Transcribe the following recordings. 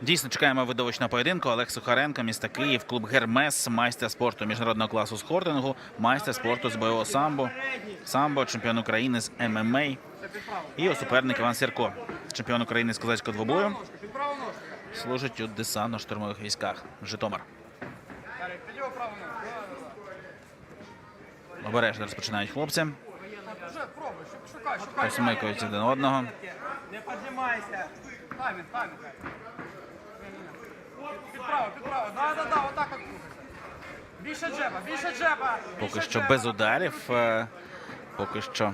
Дійсно, чекаємо видовищного поєдинку. Олег Сухаренко, міста Київ, клуб Гермес, майстер спорту міжнародного класу з хортингу, майстер спорту з бойового самбо, самбо, чемпіон України з ММА. І його суперник Іван Сірко, чемпіон України з козацького двобою. Служить у десантно-штурмових військах. Житомир. Обережно розпочинають хлопці. Посмикують один одного. Не піднімайся. Таймінг, таймінг. Підправо, підправо. Да, да, да, отак от. Більше джеба, більше джеба. Поки що без ударів. е, Поки що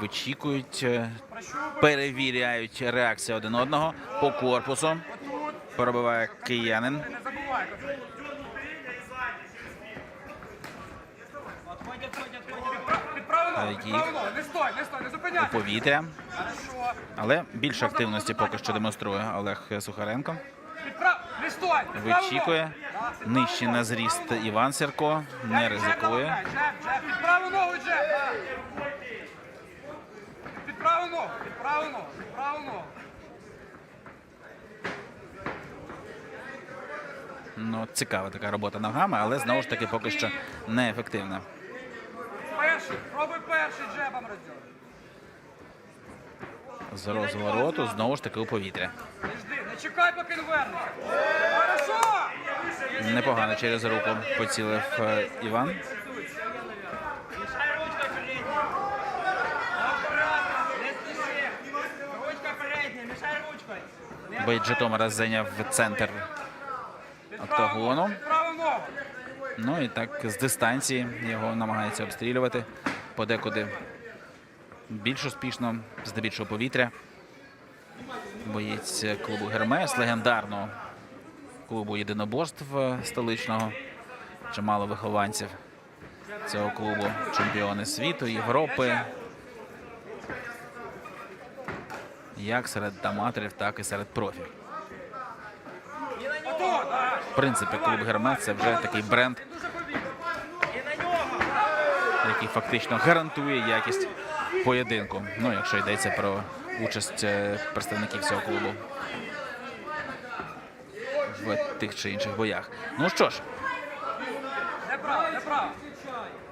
вичікують, е, перевіряють реакцію один одного по корпусу. Отут. Пробиває киянин. У повітря. Але більше активності поки що демонструє Олег Сухаренко. Вичікує. Нижче на зріст Іван Сірко. Не ризикує. Під праву ногу. Під праву ногу, під праву ногу, під праву ногу. Ну, цікава така робота ногами, але знову ж таки поки що неефективна. Перший, пробуй перший джебом. З розвороту знову ж таки у повітря. Чекай, поки не вернеться. Непогано через руку поцілив е, Іван. Не Житомира зайняв центр октагону. Ну і так з дистанції його намагається обстрілювати подекуди більш успішно, здебільшого повітря. Боєць клубу Гермес, легендарного клубу єдиноборств столичного. Чимало вихованців цього клубу, чемпіони світу, Європи. Як серед аматорів, так і серед профі. В принципі, клуб Гермес це вже такий бренд, який фактично гарантує якість поєдинку. Ну, якщо йдеться про участь е, представників цього клубу в тих чи інших боях. Ну що ж,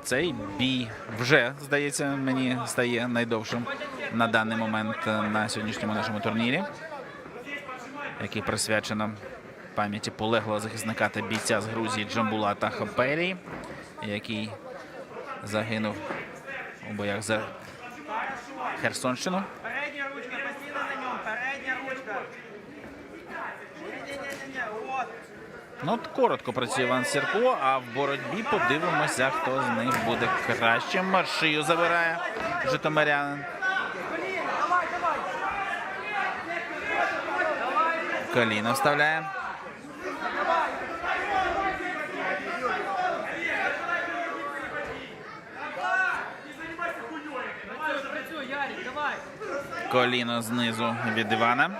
цей бій вже здається мені стає найдовшим на даний момент на сьогоднішньому нашому турнірі, який присвячено пам'яті полеглого захисника та бійця з Грузії Джамбулата Хапері, який загинув у боях за Херсонщину. Ну, от коротко працює Іван Сірко, а в боротьбі подивимося, хто з них буде кращим. Маршию забирає Житомирянин. Коліно вставляє. Коліно знизу від Івана.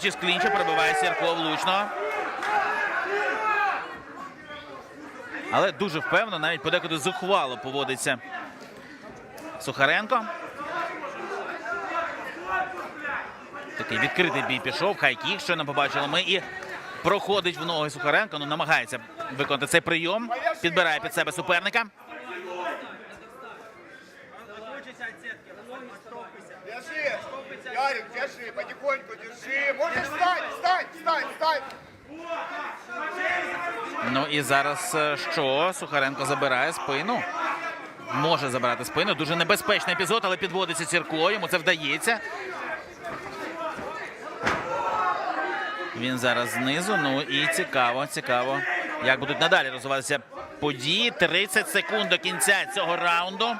І виходячи з клінча, пробиває Сірко влучно. Але дуже впевнено, навіть подекуди зухвало поводиться Сухаренко. Такий відкритий бій пішов, хайкік, що не побачили ми. І проходить в ноги Сухаренко, ну намагається виконати цей прийом, підбирає під себе суперника. Відлучися від сітки. Відштовхуйся. Держи, Ярик, держи, потихоньку держи. Можешь встать, встать, встать, встать. Ну і зараз е, що? Сухаренко забирає спину. Може забирати спину. Дуже небезпечний епізод, але підводиться Сірко. Йому це вдається. Він зараз знизу. Ну і цікаво, цікаво, як будуть надалі розвиватися події. 30 секунд до кінця цього раунду.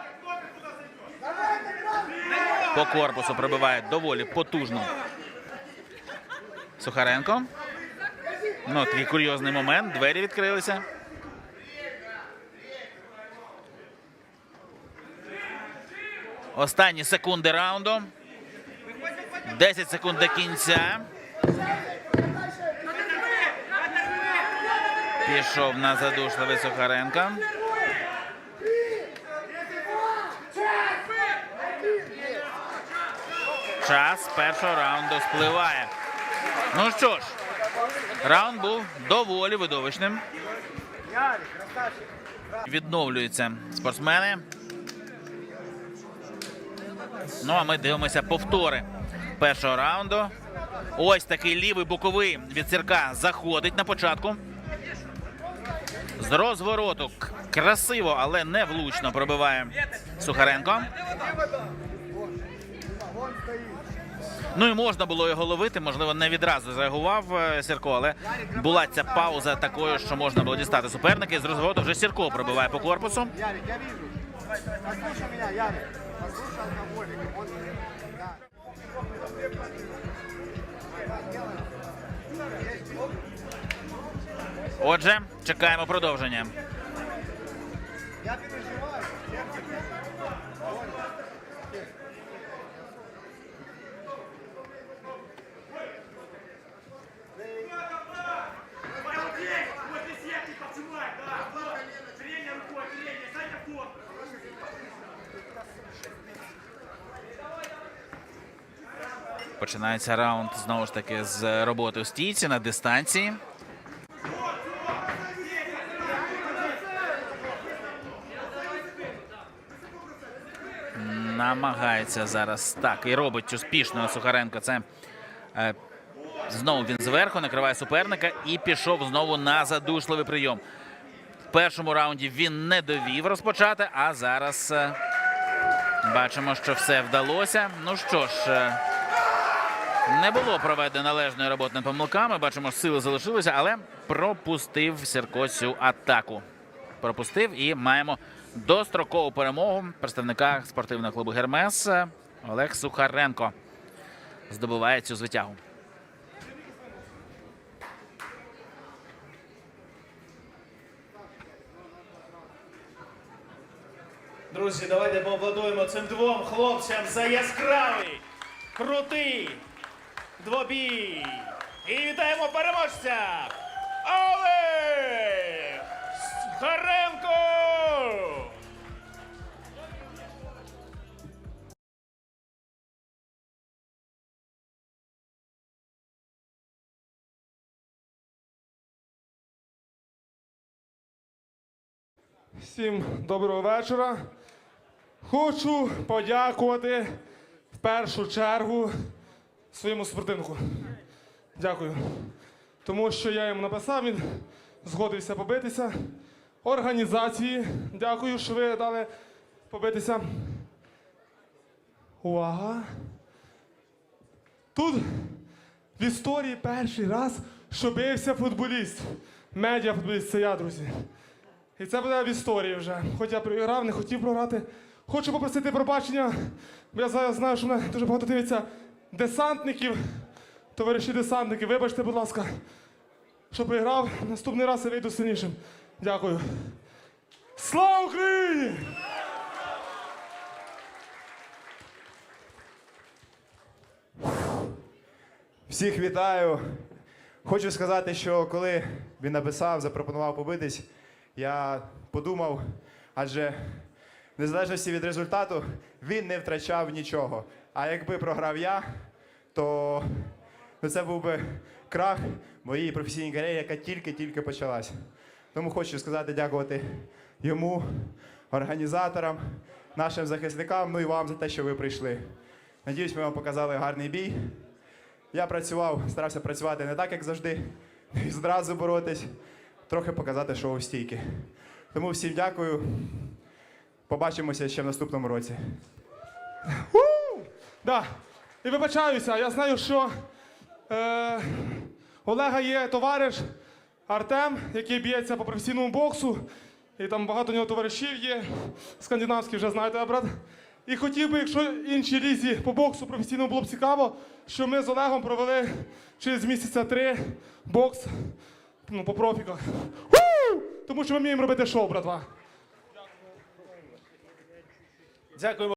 По корпусу пробиває доволі потужно. Сухаренко. Ну, такий курйозний момент. Двері відкрилися. Останні секунди раунду. 10 секунд до кінця. Пішов на задушливий Сухаренко. Час першого раунду спливає. Ну що ж, раунд був доволі видовищним. Відновлюються спортсмени. Ну а ми дивимося повтори першого раунду. Ось такий лівий боковий від Сірка заходить на початку. З розвороту красиво, але не влучно пробиває Сухаренко. Ну і можна було його ловити, можливо, не відразу зреагував е, Сірко, але була ця пауза такою, що можна було дістати суперника. І з розвороту вже Сірко пробиває по корпусу. Отже, чекаємо продовження. Я переживаю. Починається раунд знову ж таки з роботи у стійці на дистанції. Намагається зараз так і робить успішно Сухаренко. Це е, знову він зверху накриває суперника і пішов знову на задушливий прийом. В першому раунді він не довів розпочати, а зараз е, бачимо, що все вдалося. Ну що ж. е, не було проведено належної роботи над помилками. Бачимо, сили залишилися, але пропустив Сірко цю атаку. Пропустив і маємо дострокову перемогу представника спортивного клубу Гермес Олег Сухаренко. Здобуває цю звитягу. Друзі, давайте поаплодуємо цим двом хлопцям за яскравий, крутий двобій. І вітаємо переможця! Олег Сухаренко! Всім доброго вечора. Хочу подякувати в першу чергу своєму супротивнику. Дякую. Тому що я йому написав, він згодився побитися. Організації, дякую, що ви дали побитися. Увага! Тут в історії перший раз, що бився футболіст. Медіа футболіст це я, друзі. І це буде в історії вже. Хоч я програв, не хотів програти. Хочу попросити пробачення, бо я зараз знаю, що мене дуже багато дивиться десантників, товариші десантники. Вибачте, будь ласка, що програв. Наступний раз я вийду сильнішим. Дякую. Слава Україні! Всіх вітаю. Хочу сказати, що коли він написав, запропонував побитись, я подумав, адже незалежності від результату він не втрачав нічого. А якби програв я, то ну, це був би крах моєї професійній кар'єрі, яка тільки-тільки почалась. Тому хочу сказати дякувати йому, організаторам, нашим захисникам, ну і вам за те, що ви прийшли. Надіюсь, ми вам показали гарний бій. Я працював, старався працювати не так, як завжди, і зразу боротись, трохи показати шоу стійки. Тому всім дякую. Побачимося ще в наступному році. Да. І вибачаюся, я знаю, що е, Олега є товариш Артем, який б'ється по професійному боксу. І там багато у нього товаришів є. Скандинавські вже знаєте, брат. І хотів би, якщо іншій лізі по боксу професійному було б цікаво, що ми з Олегом провели через місяця три бокс ну, по профіках. Тому що ми вміємо робити шоу, братва. Дякуємо.